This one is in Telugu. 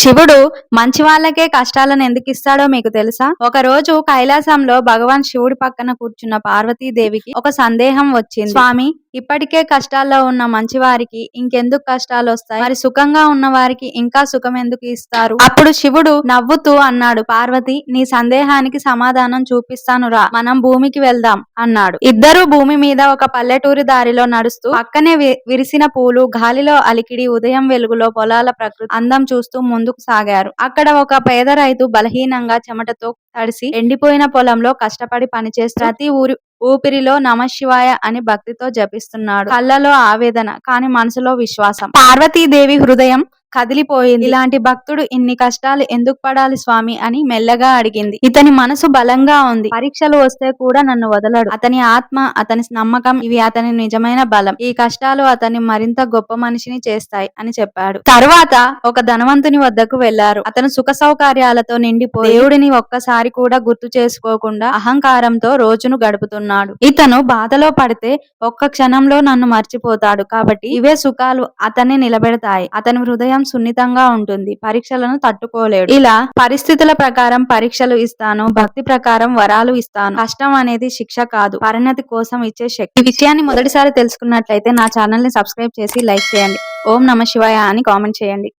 శివుడు మంచి వాళ్ళకే కష్టాలను ఎందుకు ఇస్తాడో మీకు తెలుసా? ఒక రోజు కైలాసంలో భగవాన్ శివుడి పక్కన కూర్చున్న పార్వతీదేవికి ఒక సందేహం వచ్చింది. స్వామి ఇప్పటికే కష్టాల్లో ఉన్న మంచి వారికి ఇంకెందుకు కష్టాలు వస్తాయి మరి సుఖంగా ఉన్న వారికి ఇంకా సుఖం ఎందుకు ఇస్తారు? అప్పుడు శివుడు నవ్వుతూ అన్నాడు పార్వతి నీ సందేహానికి సమాధానం చూపిస్తాను రా మనం భూమికి వెళ్దాం అన్నాడు. ఇద్దరు భూమి మీద ఒక పల్లెటూరి దారిలో నడుస్తూ పక్కనే వి- విరిసిన పూలు గాలిలో అలికిడి ఉదయం వెలుగులో పొలాల ప్రకృతి అందం చూస్తూ ముందుకు సాగారు. అక్కడ ఒక పేద రైతు బలహీనంగా చెమటతో తడిసి ఎండిపోయిన పొలంలో కష్టపడి పనిచేస్తూ ప్రతి ఊరి ఊపిరిలో నమశివాయ అని భక్తితో జపిస్తున్నాడు. కళ్ళలో ఆవేదన కాని మనసులో విశ్వాసం. పార్వతీదేవి హృదయం కదిలిపోయింది. ఇలాంటి భక్తుడు ఇన్ని కష్టాలు ఎందుకు పడాలి స్వామి అని మెల్లగా అడిగింది. ఇతని మనసు బలంగా ఉంది. పరీక్షలు వస్తే కూడా నన్ను వదలడు. అతని ఆత్మ అతని నమ్మకం ఇవి అతని నిజమైన బలం. ఈ కష్టాలు అతన్ని మరింత గొప్ప మనిషిని చేస్తాయి అని చెప్పాడు. తరువాత ఒక ధనవంతుని వద్దకు వెళ్ళారు. అతను సుఖ సౌకర్యాలతో నిండిపోయి దేవుడిని ఒక్కసారి కూడా గుర్తు చేసుకోకుండా అహంకారంతో రోజును గడుపుతున్నాడు. ఇతను బాధలో పడితే ఒక్క క్షణంలో నన్ను మర్చిపోతాడు. కాబట్టి ఇవే సుఖాలు అతన్ని నిలబెడతాయి. అతని హృదయం సున్నితంగా ఉంటుంది. పరీక్షలను తట్టుకోలేడు. ఇలా పరిస్థితుల ప్రకారం పరీక్షలు ఇస్తాను భక్తి ప్రకారం వరాలు ఇస్తాను. కష్టం అనేది శిక్ష కాదు పరిణతి కోసం ఇచ్చే శక్తి. ఈ విషయాన్ని మొదటిసారి తెలుసుకున్నట్లయితే నా ఛానల్ని సబ్స్క్రైబ్ చేసి లైక్ చేయండి. ఓం నమ శివాయ అని కామెంట్ చేయండి.